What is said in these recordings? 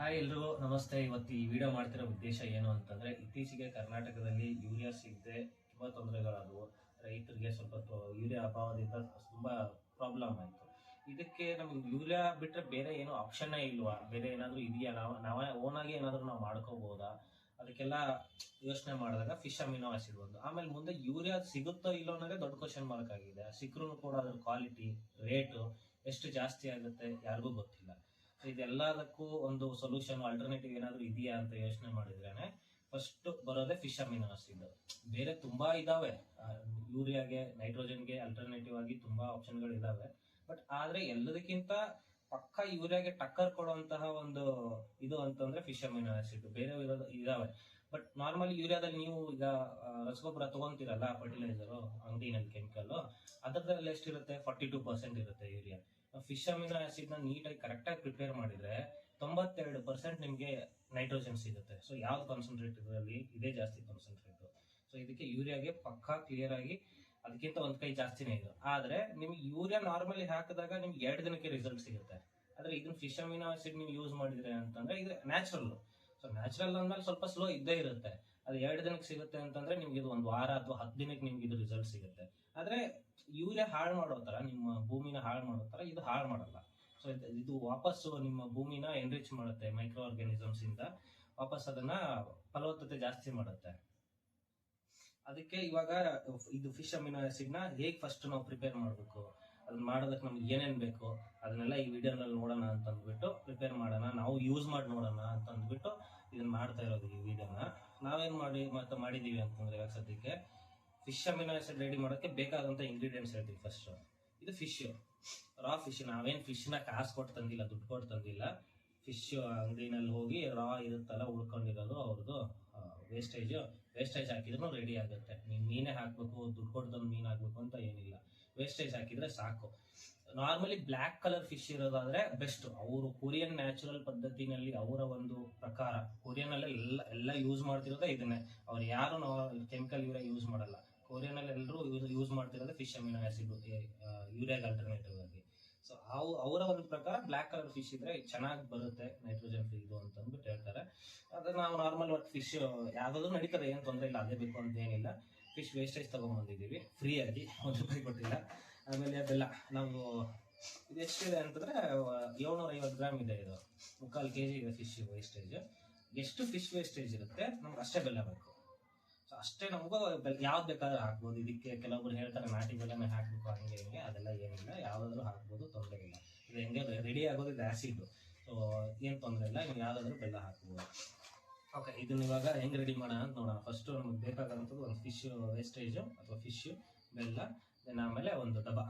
Hi ಎಲ್ರಿಗೂ, ನಮಸ್ತೆ. ಇವತ್ತು ಈ ವಿಡಿಯೋ ಮಾಡ್ತಿರೋ ಉದ್ದೇಶ ಏನು ಅಂತಂದ್ರೆ, ಇತ್ತೀಚೆಗೆ ಕರ್ನಾಟಕದಲ್ಲಿ ಯೂರಿಯಾ ಸಿಗದೆ ತುಂಬಾ ತೊಂದರೆಗಳಾದವು. ರೈತರಿಗೆ ಸ್ವಲ್ಪ ಯೂರಿಯಾ ಅಭಾವದಿಂದ ತುಂಬಾ ಪ್ರಾಬ್ಲಮ್ ಆಯ್ತು. ಇದಕ್ಕೆ ನಮ್ಗೆ ಯೂರಿಯಾ ಬಿಟ್ರೆ ಬೇರೆ ಏನು ಆಪ್ಷನ್ ಇಲ್ವಾ? ಬೇರೆ ಏನಾದರೂ ಇದೆಯಾ? ನಾವು, ನಾವೇ ಓನಾಗಿ ಏನಾದ್ರು ನಾವು ಮಾಡ್ಕೋಬಹುದಾ ಅದಕ್ಕೆಲ್ಲ ಯೋಚನೆ ಮಾಡಿದಾಗ ಫಿಶ್ ಅಮಿನೋ ಆಸಿಡ್ ಒಂದು. ಆಮೇಲೆ ಮುಂದೆ ಯೂರಿಯಾ ಸಿಗುತ್ತೋ ಇಲ್ಲೋ ಅನ್ನೋದೇ ದೊಡ್ಡ ಕ್ವಶನ್ ಮಾರ್ಕ್ ಆಗಿದೆ. ಸಿಕ್ಕರೂ ಕೂಡ ಅದ್ರ ಕ್ವಾಲಿಟಿ ರೇಟು ಎಷ್ಟು ಜಾಸ್ತಿ ಆಗುತ್ತೆ ಯಾರಿಗೂ ಗೊತ್ತಿಲ್ಲ. ಇದೆಲ್ಲದಕ್ಕೂ ಒಂದು ಸೊಲ್ಯೂಷನ್ ಆಲ್ಟರ್ನೇಟಿವ್ ಏನಾದ್ರು ಇದೆಯಾ ಅಂತ ಯೋಚನೆ ಮಾಡಿದ್ರೇನೆ ಫಸ್ಟ್ ಬರೋದೇ ಫಿಶ್ ಅಮಿನೋ ಆಸಿಡ್ ಬೇರೆ ತುಂಬಾ ಇದಾವೆ. ಯೂರಿಯಾಗೆ ನೈಟ್ರೋಜನ್ಗೆ ಆಲ್ಟರ್ನೇಟಿವ್ ಆಗಿ ತುಂಬಾ ಆಪ್ಷನ್ಗಳು ಇದಾವೆ ಬಟ್ ಆದ್ರೆ ಎಲ್ಲದಕ್ಕಿಂತ ಪಕ್ಕ ಯೂರಿಯಾಗೆ ಟಕ್ಕರ್ ಕೊಡುವಂತಹ ಒಂದು ಇದು ಅಂತಂದ್ರೆ ಫಿಶ್ ಅಮಿನೋ ಆಸಿಡ್ ಬೇರೆ ಇದಾವೆ. ಬಟ್ ನಾರ್ಮಲಿ ಯೂರಿಯಾದಲ್ಲಿ ನೀವು ಈಗ ರಸಗೊಬ್ಬರ ತಗೊಂತೀರಲ್ಲ ಫರ್ಟಿಲೈಸರ್ ಅಂಗಡಿನಲ್ಲಿ ಕೆಮಿಕಲ್ ಅದರದಲ್ಲಿ ಎಷ್ಟಿರುತ್ತೆ? ಫಾರ್ಟಿ ಟೂ ಪರ್ಸೆಂಟ್ ಇರುತ್ತೆ ಯೂರಿಯಾ. ಫಿಶ್ ಅಮಿನೋ ಆಸಿಡ್ನ ನೀಟಾಗಿ ಕರೆಕ್ಟಾಗಿ ಪ್ರಿಪೇರ್ ಮಾಡಿದ್ರೆ ತೊಂಬತ್ತೆರಡು ಪರ್ಸೆಂಟ್ ನಿಮಗೆ ನೈಟ್ರೋಜನ್ ಸಿಗುತ್ತೆ. ಸೊ ಯಾವ್ದು ಕಾನ್ಸಂಟ್ರೇಟ್ ಇದರಲ್ಲಿ ಇದೇ ಜಾಸ್ತಿ ಕಾನ್ಸಂಟ್ರೇಟ್ ಸೊ ಇದಕ್ಕೆ ಯೂರಿಯಾಗೆ ಪಕ್ಕಾ ಕ್ಲಿಯರ್ ಆಗಿ ಅದಕ್ಕಿಂತ ಒಂದ್ ಕೈ ಜಾಸ್ತಿನೇ ಇದು. ಆದ್ರೆ ನಿಮ್ಗೆ ಯೂರಿಯಾ ನಾರ್ಮಲಿ ಹಾಕಿದಾಗ ನಿಮ್ಗೆ ಎರಡು ದಿನಕ್ಕೆ ರಿಸಲ್ಟ್ ಸಿಗುತ್ತೆ. ಆದ್ರೆ ಇದನ್ನ ಫಿಶ್ ಅಮಿನೋ ಆಸಿಡ್ ನೀವು ಯೂಸ್ ಮಾಡಿದ್ರೆ ಅಂತಂದ್ರೆ ಇದು ನ್ಯಾಚುರಲ್ ಸೊ ನ್ಯಾಚುರಲ್ ಅಂದ್ಮೇಲೆ ಸ್ವಲ್ಪ ಸ್ಲೋ ಇದ್ದೇ ಇರುತ್ತೆ. ಅದು ಎರಡು ದಿನಕ್ಕೆ ಸಿಗುತ್ತೆ ಅಂತಂದ್ರೆ ನಿಮ್ಗೆ ಇದು ಒಂದು ವಾರ ಅಥವಾ ಹತ್ತು ದಿನಕ್ಕೆ ನಿಮ್ಗೆ ಇದು ರಿಸಲ್ಟ್ ಸಿಗುತ್ತೆ. ಆದ್ರೆ ಯೂರಿಯಾ ಹಾಳು ಮಾಡೋ ತರ ನಿಮ್ಮ ಭೂಮಿನ ಹಾಳು ಮಾಡೋ ತರ ಇದು ಹಾಳು ಮಾಡಲ್ಲ. ಸೊ ಇದು ವಾಪಸ್ ನಿಮ್ಮ ಭೂಮಿನ ಎನ್ರಿಚ್ ಮಾಡುತ್ತೆ ಮೈಕ್ರೋ ಆರ್ಗಾನಿಸಮ್ಸ್ ಇಂದ. ವಾಪಸ್ ಅದನ್ನ ಫಲವತ್ತತೆ ಜಾಸ್ತಿ ಮಾಡುತ್ತೆ. ಅದಕ್ಕೆ ಇವಾಗ ಇದು ಫಿಶ್ ಅಮಿನೋ ಆಸಿಡ್ನ ಹೇಗ್ ಫಸ್ಟ್ ನಾವು ಪ್ರಿಪೇರ್ ಮಾಡಬೇಕು? ಅದನ್ನ ಮಾಡೋದಕ್ಕೆ ನಮ್ಗೆ ಏನೇನ್ ಬೇಕು? ಅದನ್ನೆಲ್ಲ ಈ ವಿಡಿಯೋನಲ್ಲಿ ನೋಡೋಣ ಅಂತ ಅಂದ್ಬಿಟ್ಟು ಪ್ರಿಪೇರ್ ಮಾಡೋಣ. ನಾವು ಯೂಸ್ ಮಾಡಿ ನೋಡೋಣ ಅಂತ ಅಂದ್ಬಿಟ್ಟು ಇದನ್ನ ಮಾಡ್ತಾ ಇರೋದು ಈ ವಿಡಿಯೋನ. ನಾವೇನ್ ಮಾಡಿ ಮತ್ತೆ ಮಾಡಿದ್ದೀವಿ ಅಂತಂದ್ರೆ ಇವಾಗ ಸದ್ಯಕ್ಕೆ ಫಿಶ್ ಅಮಿನೋ ಆಸಿಡ್ ರೆಡಿ ಮಾಡೋಕ್ಕೆ ಬೇಕಾದಂತ ಇಂಗ್ರೀಡಿಯೆಂಟ್ಸ್ ಹೇಳ್ತೀವಿ ಫಸ್ಟ್ ಇದು ಫಿಶ್ ರಾ ಫಿಶ್ ನಾವೇನು ಫಿಶ್ನ ಕಾಸು ಕೊಟ್ಟು ತಂದಿಲ್ಲ, ದುಡ್ಡು ಕೊಟ್ಟು ತಂದಿಲ್ಲ. ಫಿಶ್ ಅಂಗಡಿನಲ್ಲಿ ಹೋಗಿ ರಾ ಇರುತ್ತಲ್ಲ, ಉಳ್ಕೊಂಡಿರೋದು ಅವ್ರದ್ದು ವೇಸ್ಟೇಜು ವೇಸ್ಟೇಜ್ ಹಾಕಿದ್ರು ರೆಡಿ ಆಗುತ್ತೆ. ನೀವು ಮೀನೇ ಹಾಕಬೇಕು, ದುಡ್ಡು ಕೊಟ್ಟು ತಂದು ಮೀನು ಹಾಕಬೇಕು ಅಂತ ಏನಿಲ್ಲ. ವೇಸ್ಟೇಜ್ ಹಾಕಿದರೆ ಸಾಕು. ನಾರ್ಮಲಿ ಬ್ಲ್ಯಾಕ್ ಕಲರ್ ಫಿಶ್ ಇರೋದಾದ್ರೆ ಬೆಸ್ಟ್ ಅವರು ಕೊರಿಯನ್ ನ್ಯಾಚುರಲ್ ಪದ್ಧತಿನಲ್ಲಿ ಅವರ ಒಂದು ಪ್ರಕಾರ ಕೊರಿಯನ್ ಅಲ್ಲಿ ಎಲ್ಲ ಎಲ್ಲ ಯೂಸ್ ಮಾಡ್ತಿರೋದೇ ಇದನ್ನೇ. ಅವ್ರು ಯಾರು ಕೆಮಿಕಲ್ ಯೂರಿಯಾ ಯೂಸ್ ಮಾಡಲ್ಲ. ಕೊರಿಯನ್ ಅಲ್ಲಿ ಎಲ್ಲರೂ ಯೂಸ್ ಮಾಡ್ತಿರೋದೇ ಫಿಶ್ ಅಮಿನೋ ಆಸಿಡ್ ಯೂರಿಯಾಗ ಆಲ್ಟರ್ನೇಟಿವ್ ಆಗಿ. ಸೊ ಅವು, ಅವರ ಒಂದು ಪ್ರಕಾರ ಬ್ಲ್ಯಾಕ್ ಕಲರ್ ಫಿಶ್ ಇದ್ರೆ ಚೆನ್ನಾಗಿ ಬರುತ್ತೆ ನೈಟ್ರೋಜನ್ ಫ್ರೀ ಇದು ಅಂತ ಹೇಳ್ತಾರೆ. ಅದ್ರ ನಾವು ನಾರ್ಮಲ್ ಒಟ್ಟು ಫಿಶ್ ಯಾವ್ದಾದ್ರು ನಡೀತದೆ, ಏನು ತೊಂದರೆ ಇಲ್ಲ, ಅದೇ ಬೇಕು ಅಂತ ಏನಿಲ್ಲ. ಫಿಶ್ ವೇಸ್ಟೇಜ್ ತಗೊಂಡ್ಬಂದಿದ್ದೀವಿ ಫ್ರೀ ಆಗಿ, ಒಂದು ರೂಪಾಯಿ ಕೊಟ್ಟಿಲ್ಲ ಆಮೇಲೆ ಬೆಲ್ಲ ನಾವು ಇದು ಎಷ್ಟಿದೆ ಅಂತಂದ್ರೆ ಏಳ್ನೂರ ಐವತ್ತು ಗ್ರಾಮ್ ಇದೆ ಇದು. ಮುಕ್ಕಾಲು ಕೆ ಜಿ ಇದೆ ಫಿಶ್ ವೇಸ್ಟೇಜ್ ಎಷ್ಟು ಫಿಶ್ ವೇಸ್ಟೇಜ್ ಇರುತ್ತೆ, ನಮ್ಗೆ ಅಷ್ಟೇ ಬೆಲ್ಲ ಬೇಕು. ಸೊ ಅಷ್ಟೇ ನಮಗೂ ಯಾವ್ದು ಬೇಕಾದ್ರೂ ಹಾಕ್ಬೋದು. ಇದಕ್ಕೆ ಕೆಲವೊಬ್ರು ಹೇಳ್ತಾರೆ, ನಾಟಿ ಬೆಲ್ಲನೇ ಹಾಕ್ಬೇಕು, ಹಂಗೆ ಹಿಂಗೆ, ಅದೆಲ್ಲ ಏನಿಲ್ಲ. ಯಾವ್ದಾದ್ರು ಹಾಕ್ಬೋದು, ತೊಂದರೆ ಇಲ್ಲ. ಇದು ಹೆಂಗೆ ರೆಡಿ ಆಗೋದು, ಇದು ಆಸಿಡ್ ಸೊ ಏನು ತೊಂದರೆ ಇಲ್ಲ. ನೀವು ಯಾವ್ದಾದ್ರು ಬೆಲ್ಲ ಹಾಕ್ಬೋದು. ಓಕೆ ಇದನ್ನ ಇವಾಗ ಹೆಂಗೆ ರೆಡಿ ಮಾಡೋಣ ಅಂತ ನೋಡೋಣ. ಫಸ್ಟ್ ನಮಗೆ ಬೇಕಾದಂಥದ್ದು ಒಂದು ಫಿಶ್ ವೇಸ್ಟೇಜ್ ಅಥವಾ ಫಿಶ್ ಬೆಲ್ಲ. ದೆನ್ ಆಮೇಲೆ ಒಂದು ಡಬ್ಬ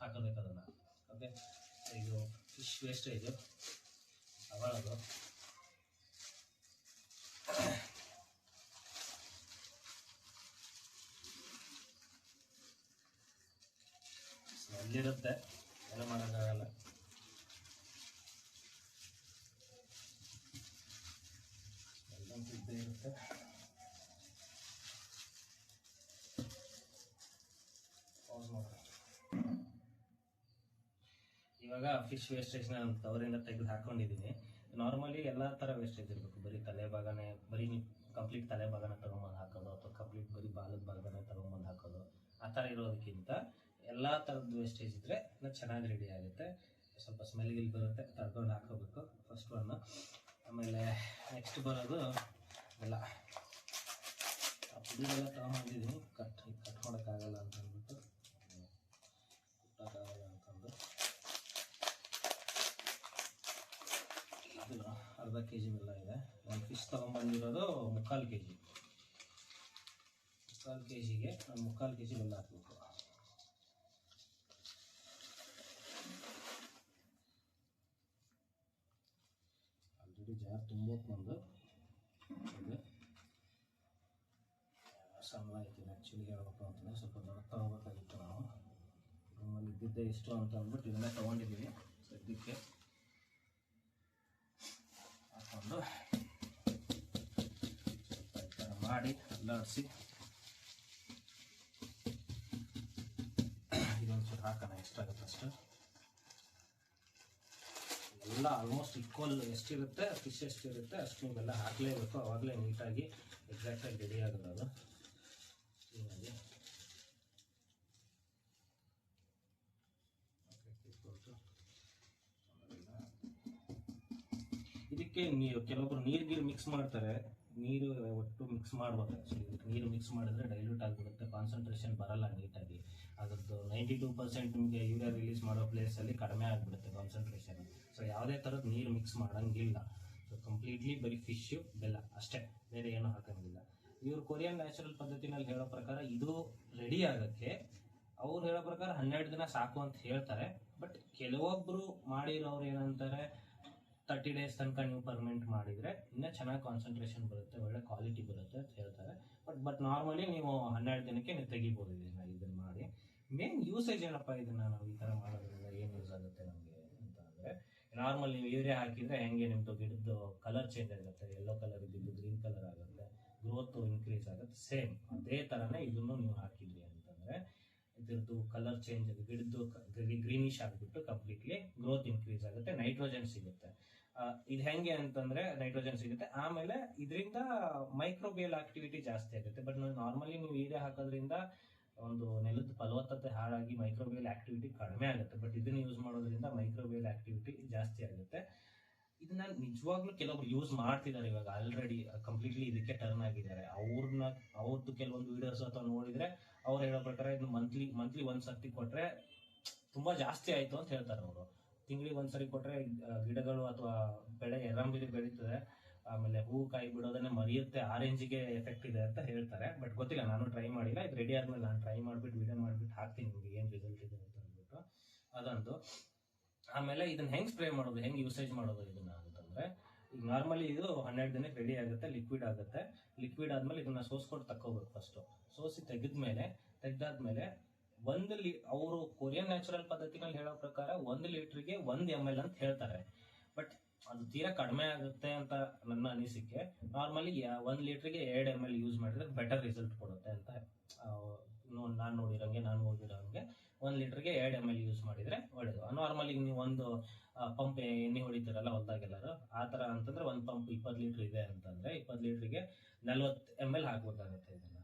ಹಾಕೋಬೇಕು ಅದನ್ನ. ಓಕೆ ಇದು ಫಿಶ್ ವೇಸ್ಟೇಜ್ ತಗೊಳ್ಳೋದು ಸ್ಮೆಲ್ ಇರುತ್ತೆ ಏನು ಮಾಡೋಕ್ಕಾಗಲ್ಲ. ಇದ್ದೇ ಇರುತ್ತೆ ಪೌಸ್ ಮಾಡೋಣ ಇವಾಗ ಫಿಶ್ ವೇಸ್ಟೇಜ್ನ ಕವರಿಂದ ತೆಗೆದು ಹಾಕೊಂಡಿದ್ದೀನಿ. ನಾರ್ಮಲಿ ಎಲ್ಲ ಥರ ವೇಸ್ಟೇಜ್ ಇರಬೇಕು. ಬರೀ ತಲೆ ಭಾಗನೇ, ಬರೀ ಕಂಪ್ಲೀಟ್ ತಲೆ ಭಾಗನ ತಗೊಂಬಂದು ಹಾಕೋದು ಅಥವಾ ಕಂಪ್ಲೀಟ್ ಬರೀ ಬಾಲದ ಭಾಗನೇ ತಗೊಂಬಂದು ಹಾಕೋದು. ಆ ಥರ ಇರೋದಕ್ಕಿಂತ ಎಲ್ಲ ಥರದ್ದು ವೇಸ್ಟೇಜ್ ಇದ್ದರೆ ಚೆನ್ನಾಗಿ ರೆಡಿ ಆಗುತ್ತೆ. ಸ್ವಲ್ಪ ಸ್ಮೆಲ್ ಗಿಲ್ ಬರುತ್ತೆ, ತಡ್ಕೊಂಡು ಹಾಕೋಬೇಕು ಫಸ್ಟ್ ಒನ್ ಆಮೇಲೆ ನೆಕ್ಸ್ಟ್ ಬರೋದು ಎಲ್ಲ. ಆ ತಗೊಂಬಂದಿದ್ದೀನಿ ಕಟ್ ಕಟ್ ಮಾಡೋಕ್ಕಾಗಲ್ಲ ಅಂತ ಅಂದ್ಬಿಟ್ಟು ಕುಟ್ಟೋಕ್ಕಾಗಲ್ಲ ಅಂತಂದು ಇದು ಅರ್ಧ ಕೆ ಜಿ ಬೆಲ್ಲ ಇದೆ. ಒಂದು ಫಿಶ್ ತೊಗೊಂಬಂದಿರೋದು ಮುಕ್ಕಾಲು ಕೆ ಜಿ ಮುಕ್ಕಾಲು ಕೆ ಜಿಗೆ ನಾನು ಮುಕ್ಕಾಲು ಕೆ ಜಿ ಬೆಲ್ಲ ಹಾಕಬೇಕು. ಆಲ್ರೆಡಿ ಜಾರ್ ತುಂಬೋತ್ ನಂದು. ಇದೆ. ಸಣ್ಣ ಐತಿದೆ ಆ್ಯಕ್ಚುಲಿ ಹೇಳ್ಬೇಕು ಅಂತಂದರೆ ಸ್ವಲ್ಪ ದೊಡ್ಡ ತೊಗೋಬೇಕಾಗಿತ್ತು ನಾವು ನಮ್ಮಲ್ಲಿ ಇದ್ದಿದ್ದೆ ಇಷ್ಟು ಅಂತ ಅಂದ್ಬಿಟ್ಟು ಇದನ್ನೇ ತೊಗೊಂಡಿದ್ದೀವಿ ಸದ್ಯಕ್ಕೆ ಹಾಕೊಂಡು ಸ್ವಲ್ಪ ಈ ಥರ ಅಲ್ಲಾಡಿಸಿ ಇದೊಂದು ಸ್ವಲ್ಪ ಹಾಕೋಣ ಎಷ್ಟಾಗುತ್ತೆ ಅಷ್ಟು ಎಲ್ಲ ಎಲ್ಲ ಆಲ್ಮೋಸ್ಟ್ ಈಕ್ವಲ್ ಎಷ್ಟಿರುತ್ತೆ ಫಿಶ್ ಎಷ್ಟಿರುತ್ತೆ ಅಷ್ಟು ನೀವೆಲ್ಲ ಹಾಕಲೇಬೇಕು ಅವಾಗಲೇ ನೀಟಾಗಿ ಎಕ್ಸಾಕ್ಟಾಗಿ ರೆಡಿ ಆಗೋದು ಅದು ಕ್ಲೀನಾಗಿ ಇದಕ್ಕೆ ನೀವು ಕೆಲವೊಬ್ರು ನೀರು ಗೀರು ಮಿಕ್ಸ್ ಮಾಡ್ತಾರೆ ನೀರು ಒಟ್ಟು ಮಿಕ್ಸ್ ಮಾಡ್ಬೋದು ಆ್ಯಕ್ಚುಲಿ ನೀರು ಮಿಕ್ಸ್ ಮಾಡಿದ್ರೆ ಡೈಲ್ಯೂಟ್ ಆಗಿಬಿಡುತ್ತೆ ಕಾನ್ಸಂಟ್ರೇಷನ್ ಬರಲ್ಲ ನೀಟಾಗಿ. ಅದ್ರದ್ದು ನೈಂಟಿ ಟೂ ಪರ್ಸೆಂಟ್ ನಿಮಗೆ ಯೂರಿಯಾ ರಿಲೀಸ್ ಮಾಡೋ ಪ್ಲೇಸಲ್ಲಿ ಕಡಿಮೆ ಆಗಿಬಿಡುತ್ತೆ ಕಾನ್ಸಂಟ್ರೇಷನ್ ಸೊ ಯಾವುದೇ ಥರದ ನೀರು ಮಿಕ್ಸ್ ಮಾಡೋಂಗಿಲ್ಲ. ಸೊ ಕಂಪ್ಲೀಟ್ಲಿ ಬರೀ ಫಿಶ್ಶು ಬೆಲ್ಲ ಅಷ್ಟೇ. ಬೇರೆ ಏನೂ ಹಾಕೋಂಗಿಲ್ಲ. ಇವರು ಕೊರಿಯನ್ ನ್ಯಾಚುರಲ್ ಪದ್ಧತಿನಲ್ಲಿ ಹೇಳೋ ಪ್ರಕಾರ ಇದು ರೆಡಿ ಆಗೋಕ್ಕೆ ಅವ್ರು ಹೇಳೋ ಪ್ರಕಾರ ಹನ್ನೆರಡು ದಿನ ಸಾಕು ಅಂತ ಹೇಳ್ತಾರೆ. ಬಟ್ ಕೆಲವೊಬ್ಬರು ಮಾಡಿರೋರು ಏನಂತಾರೆ ತರ್ಟಿ ಡೇಸ್ ತನಕ ನೀವು ಪರ್ಮನೆಂಟ್ ಮಾಡಿದ್ರೆ ಇನ್ನೂ ಚೆನ್ನಾಗಿ ಕಾನ್ಸಂಟ್ರೇಷನ್ ಬರುತ್ತೆ, ಒಳ್ಳೆ ಕ್ವಾಲಿಟಿ ಬರುತ್ತೆ ಅಂತ ಹೇಳ್ತಾರೆ. ಬಟ್ ಬಟ್ ನಾರ್ಮಲಿ ನೀವು ಹನ್ನೆರಡು ದಿನಕ್ಕೆ ನೀವು ತೆಗಿಬೋದು ಇದನ್ನ ಇದನ್ನ ಮಾಡಿ. ಮೇನ್ ಯೂಸೇಜ್ ಏನಪ್ಪ ಇದನ್ನ ನಾವು ಈ ಥರ ಮಾಡೋದ್ರಿಂದ ಏನು ಯೂಸ್ ಆಗುತ್ತೆ ನಮಗೆ ಅಂತ ಅಂದರೆ ನಾರ್ಮಲ್ ನೀವು ಯೂರಿಯಾ ಹಾಕಿದ್ರೆ ಹೆಂಗೆ ನಿಮ್ಮದು ಗಿಡದ್ದು ಕಲರ್ ಚೇಂಜ್ ಆಗುತ್ತೆ ಯೆಲ್ಲೋ ಕಲರ್ ಇದ್ದಿದ್ದು ಗ್ರೀನ್ ಕಲರ್ ಆಗುತ್ತೆ ಗ್ರೋತ್ ಇನ್ಕ್ರೀಸ್ ಆಗುತ್ತೆ ಸೇಮ್ ಅದೇ ಥರನೇ ಇದನ್ನು ನೀವು ಹಾಕಿದ್ರಿ ಅಂತಂದರೆ ಇದ್ರದ್ದು ಕಲರ್ ಚೇಂಜ್ ಗಿಡದ್ದು ಗ್ರೀನಿಶ್ ಆಗಿಬಿಟ್ಟು ಕಂಪ್ಲೀಟ್ಲಿ ಗ್ರೋತ್ ಇನ್ಕ್ರೀಸ್ ಆಗುತ್ತೆ ನೈಟ್ರೋಜನ್ ಸಿಗುತ್ತೆ. ಇದು ಹೆಂಗೆ ಅಂತಂದ್ರೆ ನೈಟ್ರೋಜನ್ ಸಿಗುತ್ತೆ. ಆಮೇಲೆ ಇದರಿಂದ ಮೈಕ್ರೋಬಿಯಲ್ ಆಕ್ಟಿವಿಟಿ ಜಾಸ್ತಿ ಆಗುತ್ತೆ. ಬಟ್ ನಾರ್ಮಲಿ ನೀವು ಯೂರಿಯಾ ಹಾಕೋದ್ರಿಂದ ಒಂದು ನೆಲದ ಫಲವತ್ತತೆ ಹಾಳಾಗಿ ಮೈಕ್ರೋಬಿಯಲ್ ಆಕ್ಟಿವಿಟಿ ಕಡಿಮೆ ಆಗುತ್ತೆ. ಬಟ್ ಇದನ್ನ ಯೂಸ್ ಮಾಡೋದ್ರಿಂದ ಮೈಕ್ರೋಬಿಯಲ್ ಆಕ್ಟಿವಿಟಿ ಜಾಸ್ತಿ ಆಗುತ್ತೆ. ಇದನ್ನ ನಿಜವಾಗ್ಲೂ ಕೆಲವೊಬ್ರು ಯೂಸ್ ಮಾಡ್ತಿದ್ದಾರೆ ಇವಾಗ ಆಲ್ರೆಡಿ ಕಂಪ್ಲೀಟ್ಲಿ ಇದಕ್ಕೆ ಟರ್ನ್ ಆಗಿದ್ದಾರೆ. ಅವ್ರನ್ನ ಅವ್ರದ್ದು ಕೆಲವೊಂದು ವಿಡಿಯೋಸ್ ಅಥವಾ ನೋಡಿದ್ರೆ ಅವ್ರು ಹೇಳೋ ಪ್ರಕಾರ ಇದು ಮಂತ್ಲಿ ಮಂತ್ಲಿ ಒಂದ್ ಸರ್ತಿ ಕೊಟ್ರೆ ತುಂಬಾ ಜಾಸ್ತಿ ಆಯ್ತು ಅಂತ ಹೇಳ್ತಾರೆ ಅವರು. ತಿಂಗಳಿಗೆ ಒಂದ್ಸರಿ ಕೊಟ್ರೆ ಗಿಡಗಳು ಅಥವಾ ಬೆಳೆ, ಎರಂಬಿಲಿ ಬೆಳೀತದೆ. ಆಮೇಲೆ ಹೂ ಕಾಯಿ ಬಿಡೋದನ್ನೇ ಮರಿಯುತ್ತೆ. ಆರೆಂಜ್ಗೆ ಎಫೆಕ್ಟ್ ಇದೆ ಅಂತ ಹೇಳ್ತಾರೆ. ಬಟ್ ಗೊತ್ತಿಲ್ಲ, ನಾನು ಟ್ರೈ ಮಾಡಿಲ್ಲ. ಇದು ರೆಡಿ ಆದ್ಮೇಲೆ ನಾನು ಟ್ರೈ ಮಾಡ್ಬಿಟ್ಟು ವಿಡಿಯೋ ಮಾಡ್ಬಿಟ್ಟು ಹಾಕ್ತೀನಿ ನಿಮಗೆ ಏನು ರಿಸಲ್ಟ್ ಇದೆ ಅಂತ ಅಂದ್ಬಿಟ್ಟು. ಅದೊಂದು. ಆಮೇಲೆ ಇದನ್ನ ಹೆಂಗ್ ಸ್ಪ್ರೇ ಮಾಡೋದು, ಹೆಂಗ್ ಯೂಸೇಜ್ ಮಾಡೋದು ಇದನ್ನ ಅಂತಂದ್ರೆ, ಈಗ ನಾರ್ಮಲಿ ಇದು ಹನ್ನೆರಡು ದಿನಕ್ಕೆ ರೆಡಿ ಆಗುತ್ತೆ ಲಿಕ್ವಿಡ್ ಆಗುತ್ತೆ. ಲಿಕ್ವಿಡ್ ಆದ್ಮೇಲೆ ಇದನ್ನ ಸೋಸ್ಕೊಂಡು ತಕ್ಕೋಬೇಕು ಫಸ್ಟ್ ಸೋಸಿ ತೆಗೆದ್ಮೇಲೆ, ತೆಗ್ದಾದ್ಮೇಲೆ ಒಂದು ಲಿ ಅವರು ಕೊರಿಯನ್ ನ್ಯಾಚುರಲ್ ಪದ್ಧತಿನಲ್ಲಿ ಹೇಳೋ ಪ್ರಕಾರ ಒಂದು ಲೀಟ್ರಿಗೆ ಒಂದು ಎಂ ಎಲ್ ಅಂತ ಹೇಳ್ತಾರೆ. ಬಟ್ ಅದು ತೀರಾ ಕಡಿಮೆ ಆಗುತ್ತೆ ಅಂತ ನನ್ನ ಅನಿಸಿಕೆ. ನಾರ್ಮಲಿ ಒಂದು ಲೀಟ್ರಿಗೆ ಎರಡು ಎಂ ಎಲ್ ಯೂಸ್ ಮಾಡಿದ್ರೆ ಬೆಟರ್ ರಿಸಲ್ಟ್ ಕೊಡುತ್ತೆ ಅಂತ ನಾನು ನೋಡಿರೋಂಗೆ, ನಾನು ಓದಿರೋಂಗೆ ಒಂದು ಲೀಟ್ರಿಗೆ ಎರಡು ಎಂ ಎಲ್ ಯೂಸ್ ಮಾಡಿದ್ರೆ ಒಳ್ಳೇದು. ನಾರ್ಮಲಿ ನೀವು ಒಂದು ಪಂಪ್ ಎಣ್ಣೆ ಹೊಡಿತೀರಲ್ಲ ಹೊಲ್ದಾಗೆಲ್ಲರೂ ಆ ಥರ ಅಂತಂದ್ರೆ ಒಂದು ಪಂಪ್ ಇಪ್ಪತ್ತು ಲೀಟ್ರ್ ಇದೆ ಅಂತಂದ್ರೆ ಇಪ್ಪತ್ತು ಲೀಟ್ರಿಗೆ ನಲ್ವತ್ತು ಎಂ ಎಲ್ ಹಾಕ್ಬೇಕಾಗತ್ತೆ ಇದನ್ನ.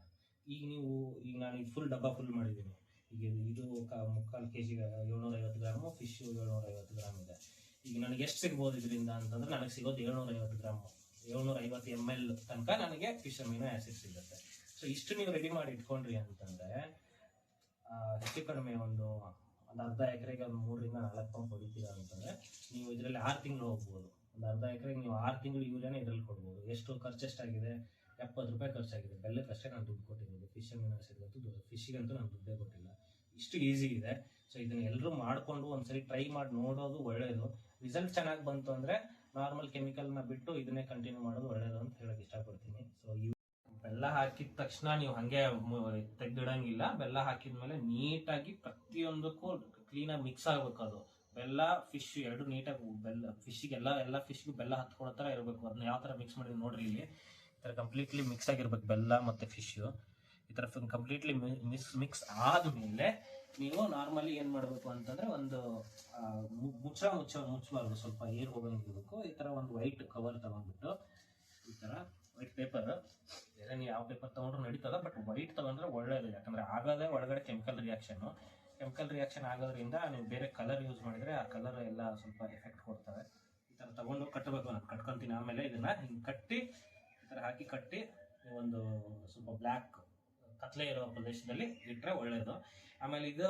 ಈಗ ನೀವು, ಈಗ ನಾನು ಈಗ ಫುಲ್ ಡಬ್ಬ ಫುಲ್ ಮಾಡಿದ್ದೀನಿ. ಈಗ ಇದು- ಕ- ಮುಕ್ಕಾಲು ಕೆ ಜಿಗೆ ಏಳ್ನೂರ ಐವತ್ತು ಗ್ರಾಮು ಫಿಶ್ ಏಳ್ನೂರ ಐವತ್ತು ಗ್ರಾಮ್ ಇದೆ. ಈಗ ನನಗೆ ಎಷ್ಟು ಸಿಗ್ಬೋದು ಇದರಿಂದ ಅಂತಂದ್ರೆ ನನಗೆ ಸಿಗೋದು ಏಳ್ನೂರ ಐವತ್ತು ಗ್ರಾಮ್. ಏಳ್ನೂರ ಐವತ್ತು ಎಂ ಎಲ್ ತನಕ ನನಗೆ ಫಿಶ್ ಅಮೀನೋ ಆ್ಯಸಿಡ್ ಸಿಗುತ್ತೆ. ಸೊ ಇಷ್ಟು ನೀವು ರೆಡಿ ಮಾಡಿ ಇಟ್ಕೊಂಡ್ರಿ ಅಂತಂದ್ರೆ ಹೆಚ್ಚು ಕಡಿಮೆ ಒಂದು ಒಂದು ಅರ್ಧ ಎಕರೆಗೆ ಒಂದು ಮೂರರಿಂದ ನಾಲ್ಕು ಪಂಪ್ ಹೊಡಿತೀರಾ ಅಂತಂದ್ರೆ, ನೀವು ಇದರಲ್ಲಿ ಆರು ತಿಂಗಳು ಹೋಗ್ಬೋದು. ಒಂದು ಅರ್ಧ ಎಕರೆಗೆ ನೀವು ಆರು ತಿಂಗಳು ಯೂರಿಯಾನೇ ಇದರಲ್ಲಿ ಕೊಡ್ಬೋದು. ಎಷ್ಟು ಖರ್ಚು ಎಷ್ಟಾಗಿದೆ ಎಪ್ಪತ್ತು ರೂಪಾಯಿ ಖರ್ಚಾಗಿದೆ ಬೆಲ್ಲಕ್ಕಷ್ಟೇ ನಾನು ದುಡ್ಡು ಕೊಟ್ಟಿರೋದು. ಫಿಶ್ ಅಂತೂ ಫಿಶ್ಶಿಗಂತೂ ನಾನು ದುಡ್ಡೇ ಕೊಟ್ಟಿಲ್ಲ. ಇಷ್ಟು ಈಸಿ ಇದೆ. ಸೊ ಇದನ್ನ ಎಲ್ಲರೂ ಮಾಡಿಕೊಂಡು ಒಂದ್ಸರಿ ಟ್ರೈ ಮಾಡಿ ನೋಡೋದು ಒಳ್ಳೆಯದು ರಿಸಲ್ಟ್ ಚೆನ್ನಾಗಿ ಬಂತು ಅಂದ್ರೆ ನಾರ್ಮಲ್ ಕೆಮಿಕಲ್ನ ಬಿಟ್ಟು ಇದನ್ನೇ ಕಂಟಿನ್ಯೂ ಮಾಡೋದು ಒಳ್ಳೆಯದು ಅಂತ ಹೇಳೋಕೆ ಇಷ್ಟಪಡ್ತೀನಿ. ಸೊ ಬೆಲ್ಲ ಹಾಕಿದ ತಕ್ಷಣ ನೀವು ಹಂಗೆ ತೆಗ್ದಿಡಂಗಿಲ್ಲ. ಬೆಲ್ಲ ಹಾಕಿದ್ಮೇಲೆ ನೀಟಾಗಿ ಪ್ರತಿಯೊಂದಕ್ಕೂ ಕ್ಲೀನಾಗಿ ಮಿಕ್ಸ್ ಆಗ್ಬೇಕು ಅದು. ಬೆಲ್ಲ ಫಿಶ್ ಎರಡು ನೀಟಾಗಿ ಬೆಲ್ಲ ಫಿಶ್ಗೆಲ್ಲ ಎಲ್ಲ ಫಿಶ್ಗೂ ಬೆಲ್ಲ ಹತ್ಕೊಳ್ಳೋ ಥರ ಇರಬೇಕು. ಅದನ್ನ ಯಾವ ಥರ ಮಿಕ್ಸ್ ಮಾಡಿದ್ರೆ ನೋಡ್ರಿ ಇಲ್ಲಿ. ಈ ಥರ ಕಂಪ್ಲೀಟ್ಲಿ ಮಿಕ್ಸ್ ಆಗಿರ್ಬೇಕು ಬೆಲ್ಲ ಮತ್ತು ಫಿಶ್ಶು ಈ ಥರ ಕಂಪ್ಲೀಟ್ಲಿ ಮಿಕ್ಸ್ ಮಿಕ್ಸ್ ಆದಮೇಲೆ ನೀವು ನಾರ್ಮಲಿ ಏನು ಮಾಡಬೇಕು ಅಂತಂದ್ರೆ ಒಂದು ಮುಚ್ಚ ಮುಚ್ಚ, ಮುಚ್ಚಬಾರ್ದು. ಸ್ವಲ್ಪ ಏರ್ ಹೋಗಂಗಿರ್ಬೇಕು. ಈ ಥರ ಒಂದು ವೈಟ್ ಕವರ್ ತಗೊಂಡ್ಬಿಟ್ಟು ಈ ಥರ ವೈಟ್ ಪೇಪರ್ ಬೇರೆ ನೀವು ಯಾವ ಪೇಪರ್ ತಗೊಂಡ್ರು ನಡೀತದ ಬಟ್ ವೈಟ್ ತಗೊಂಡ್ರೆ ಒಳ್ಳೇದು. ಯಾಕಂದ್ರೆ ಆಗೋದೇ ಒಳಗಡೆ ಕೆಮಿಕಲ್ ರಿಯಾಕ್ಷನ್ ಕೆಮಿಕಲ್ ರಿಯಾಕ್ಷನ್ ಆಗೋದ್ರಿಂದ ನೀವು ಬೇರೆ ಕಲರ್ ಯೂಸ್ ಮಾಡಿದ್ರೆ ಆ ಕಲರ್ ಎಲ್ಲ ಸ್ವಲ್ಪ ಎಫೆಕ್ಟ್ ಕೊಡ್ತವೆ. ಈ ಥರ ತಗೊಂಡು ಕಟ್ಟಬೇಕು ನಾನು. ಕಟ್ಕೊಂತೀನಿ ಆಮೇಲೆ ಇದನ್ನ ಹಿಂಗೆ ಕಟ್ಟಿ, ಈ ಥರ ಹಾಕಿ ಕಟ್ಟಿ ಒಂದು ಸ್ವಲ್ಪ ಬ್ಲ್ಯಾಕ್ ಕತ್ಲೆ ಇರೋ ಪ್ರದೇಶದಲ್ಲಿ ಇಟ್ಟರೆ ಒಳ್ಳೇದು. ಆಮೇಲೆ ಇದು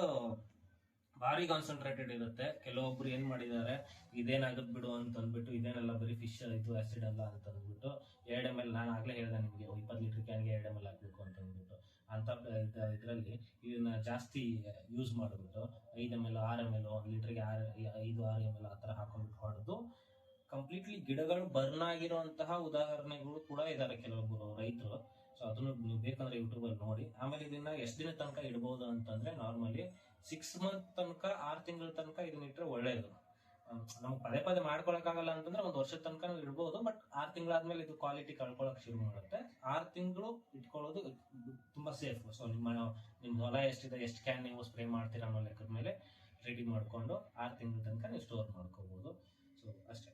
ಭಾರಿ ಕಾನ್ಸಂಟ್ರೇಟೆಡ್ ಇರುತ್ತೆ. ಕೆಲವೊಬ್ರು ಏನ್ ಮಾಡಿದ್ದಾರೆ, ಇದೇನಾಗದ್ ಬಿಡು ಅಂತ ಅಂದ್ಬಿಟ್ಟು ಇದೇನೆಲ್ಲ ಬರೀ ಫಿಶ್ ಇದು ಆಸಿಡ್ ಅಲ್ಲ ಅಂತ ಅಂದ್ಬಿಟ್ಟು ಎರಡು ಎಂ ಎಲ್ ನಾನು ಆಗ್ಲೇ ಹೇಳ್ದೆ ನಿಮಗೆ ಇಪ್ಪತ್ತು ಲೀಟರ್ ಕ್ಯಾನ್ಗೆ ಎರಡು ಎಂ ಎಲ್ ಹಾಕ್ಬೇಕು ಅಂತ ಅಂದ್ಬಿಟ್ಟು ಅಂತ ಇದರಲ್ಲಿ ಇದನ್ನ ಜಾಸ್ತಿ ಯೂಸ್ ಮಾಡಿಬಿಟ್ಟು, ಐದು ಎಂ ಎಲ್ ಆರ್ ಎಂ ಎಲ್ ಒಂದು ಲೀಟ್ರಿಗೆ ಆರು, ಐದು, ಆರ್ ಎಂ ಎಲ್ ಆ ಹಾಕೊಂಡ್ಬಿಟ್ಟು ಹೊಡೆದು ಕಂಪ್ಲೀಟ್ಲಿ ಗಿಡಗಳು ಬರ್ನ್ ಆಗಿರುವಂತಹ ಉದಾಹರಣೆಗಳು ಕೂಡ ಇದ್ದಾರೆ ಕೆಲವೊಬ್ಬರು ರೈತರು. ಸೊ ಅದನ್ನು ನೀವು ಬೇಕಂದ್ರೆ ಯೂಟ್ಯೂಬಲ್ಲಿ ನೋಡಿ. ಆಮೇಲೆ ಇದನ್ನ ಎಷ್ಟು ದಿನ ತನಕ ಇಡ್ಬೋದು ಅಂತಂದ್ರೆ ನಾರ್ಮಲಿ ಸಿಕ್ಸ್ ಮಂತ್ ತನಕ, ಆರು ತಿಂಗಳ ತನಕ ಇದನ್ನ ಇಟ್ಟರೆ ಒಳ್ಳೇದು. ನಮ್ಗೆ ಪದೇ ಪದೇ ಮಾಡ್ಕೊಳಕ್ಕಾಗಲ್ಲ ಅಂತಂದ್ರೆ ಒಂದು ವರ್ಷದ ತನಕ ಇಡ್ಬೋದು ಬಟ್ ಆರು ತಿಂಗಳಾದ್ಮೇಲೆ ಇದು ಕ್ವಾಲಿಟಿ ಕಳ್ಕೊಳಕ್ ಶುರು ಮಾಡುತ್ತೆ. ಆರು ತಿಂಗಳು ಇಟ್ಕೊಳ್ಳೋದು ತುಂಬಾ ಸೇಫ್ ಸೊ ನಿಮ್ಮ ನಿಮ್ಮ ಹೊಲ ಎಷ್ಟಿದೆ, ಎಷ್ಟು ಕ್ಯಾನ್ ನೀವು ಸ್ಪ್ರೇ ಮಾಡ್ತೀರಾ ಅನ್ನೋ ಲೆಕ್ಕದ ಮೇಲೆ ರೆಡಿ ಮಾಡ್ಕೊಂಡು ಆರು ತಿಂಗಳ ತನಕ ನೀವು ಸ್ಟೋರ್ ಮಾಡ್ಕೋಬಹುದು ಸೊ ಅಷ್ಟೇ.